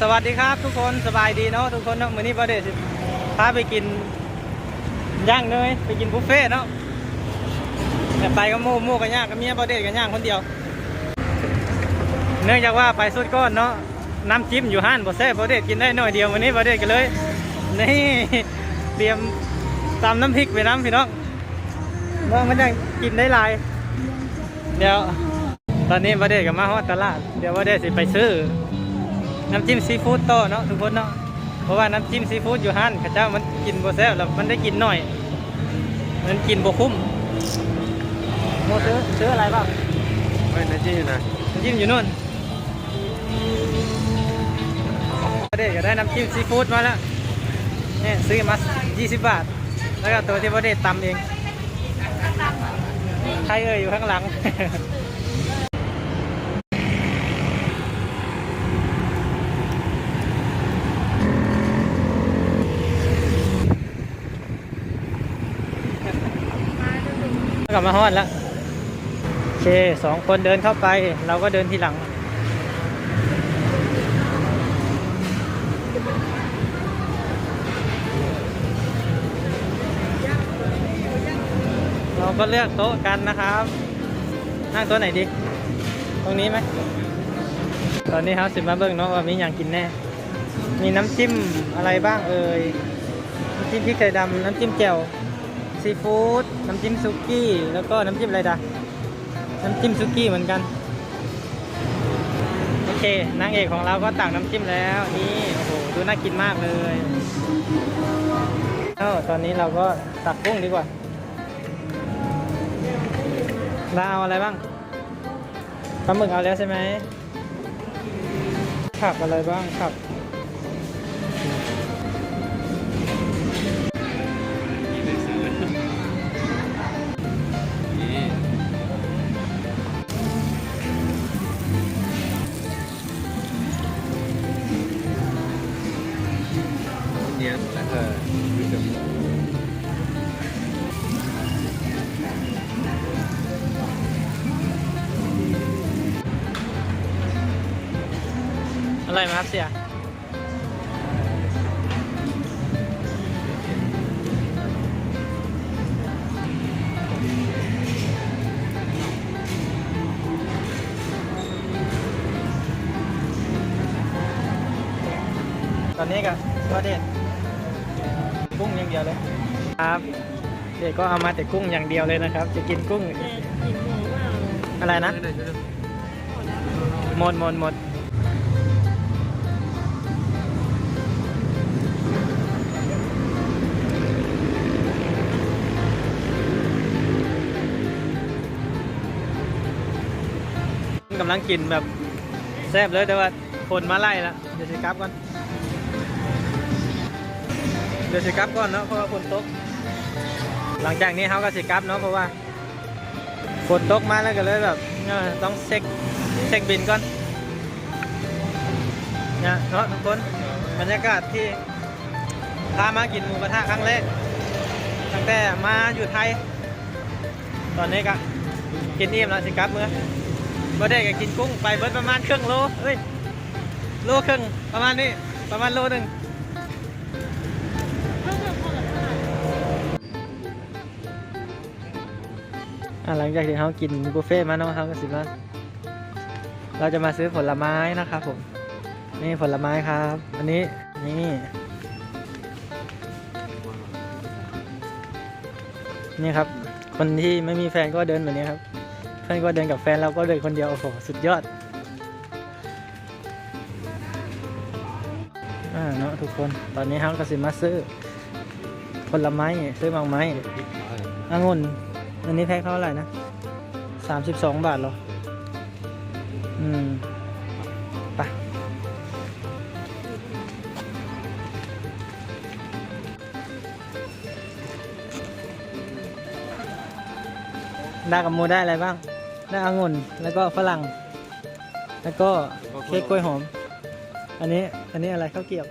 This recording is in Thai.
สวัสดีครับทุกคนสบายดีเนาะทุกคนเนาะมื้อนี้ประเดชสิพาไปกินย่างเนยไปกินบุฟเฟ่เนาะแต่ไปกับหมู่มู่กับย่างกับเมียประเดชกับย่างคนเดียว เนื่องจากว่าไปสุดก้อนเนาะน้ำจิ้มอยู่ห้านบ่แซ่บประเดชกินได้หน่อยเดียววันนี้ประเดชกันเลยนี่เตรียมตำน้ำพริกไปน้ำพี่น้องเมื่อมันจะกินได้หลาย เดี๋ยว ตอนนี้ประเดชกับมาฮอดตลาด เดี๋ยวประเดชสิไปซื้อ น้ำจิ้มซีฟู้ดโตอเนาะทุกคนเนาะเพราะว่าน้ำจิ้มซีฟู้ดอยู่ห้านข้าเจ้ามันกินบ่แซ่บแล้วมันได้กินหน่อย มันกินบ่คุ้มโมซื้อซื้ออะไรบ้างไม่นะจี้นะน้ำจิ้มอยู่นู่นประเดชก็ได้น้ำจิ้มซีฟู้ดมาแล้วนี่ซื้อมา20 บาท แล้วก็ตัวที่ประเดชตำเองใครเอ่ยอยู่ข้างหลัง กลับมาฮอดแล้วโอเคสองคนเดินเข้าไป เราก็เดินทีหลัง เราก็เลือกโต๊ะกันนะครับ นั่งโต๊ะไหนดี ตรงนี้ไหม ตอนนี้ครับสิมาเบิ้งเนาะว่ามีอย่างกินแน่ มีน้ำจิ้มอะไรบ้างเอ่ย น้ำจิ้มพริกไทยดำน้ำจิ้มแจ่ว ซีฟู้ดน้ำจิ้มซุกี้แล้วก็น้ำจิ้มอะไรดะน้ำจิ้มซุกี้เหมือนกันโอเคนางเอกของเราก็ตักน้ำจิ้มแล้วนี่โอ้โหดูน่ากินมากเลยเอ้าตอนนี้เราก็ตักกุ้งดีกว่าเราเอาอะไรบ้างปลาหมึกเอาแล้วใช่ไหมผักอะไรบ้างผัก เนี่ยแล้วก็ดูจะอะไรมาครับเสียตอนนี้ก็ก็เด็ด กุ้งอย่างเดียวเลย ครับเด็กก็เอามาแต่กุ้งอย่างเดียวเลยนะครับ จะกินกุ้ง อะไรนะ หมดหมดหมดกำลังกินแบบแซ่บเลยแต่ว่าคนมาไล่แล้วเดี๋ยวสิกลับก่อน เดี๋ยวสิกลับก่อนเนาะเพราะว่าฝนตก หลังจากนี้เขาก็สิกลับเนาะเพราะว่าฝนตกมาแล้วก็เลยแบบต้องเช็คเช็คบินก่อนเนี่ยเนาะทุกคนบรรยากาศที่พามากินหมูกระทะครั้งแรกตั้งแต่มาอยู่ไทย ตอนนี้ก็กินอิ่มแล้วสิกลับเมื่อบ่ได้ก็กินกุ้งไปเบิดประมาณครึ่งโลเฮ้ยโลครึ่งประมาณนี้ประมาณโลหนึ่ง หลังจากที่เขากินบุฟเฟ่ต์มาเนาะเขาก็สิมาเราจะมาซื้อผลไม้นะครับผม นี่ผลไม้ครับ อันนี้นี่นี่ครับ คนที่ไม่มีแฟนก็เดินแบบนี้ครับเพื่อนก็เดินกับแฟนเราก็เดินคนเดียวโอ้โหสุดยอดอ่าเนาะทุกคนตอนนี้เขาก็สิมาซื้อผลไม้ซื้อบางไม้องุ่น อันนี้แพ็คเท่าไหร่นะสามสิบสองบาทเหรอ อืมไปได้กับโมได้อะไรบ้าง ได้องุ่น แล้วก็ฝรั่ง แล้วก็เค้กกล้วยหอม อันนี้ อันนี้อะไรข้าวเกรี๊ยว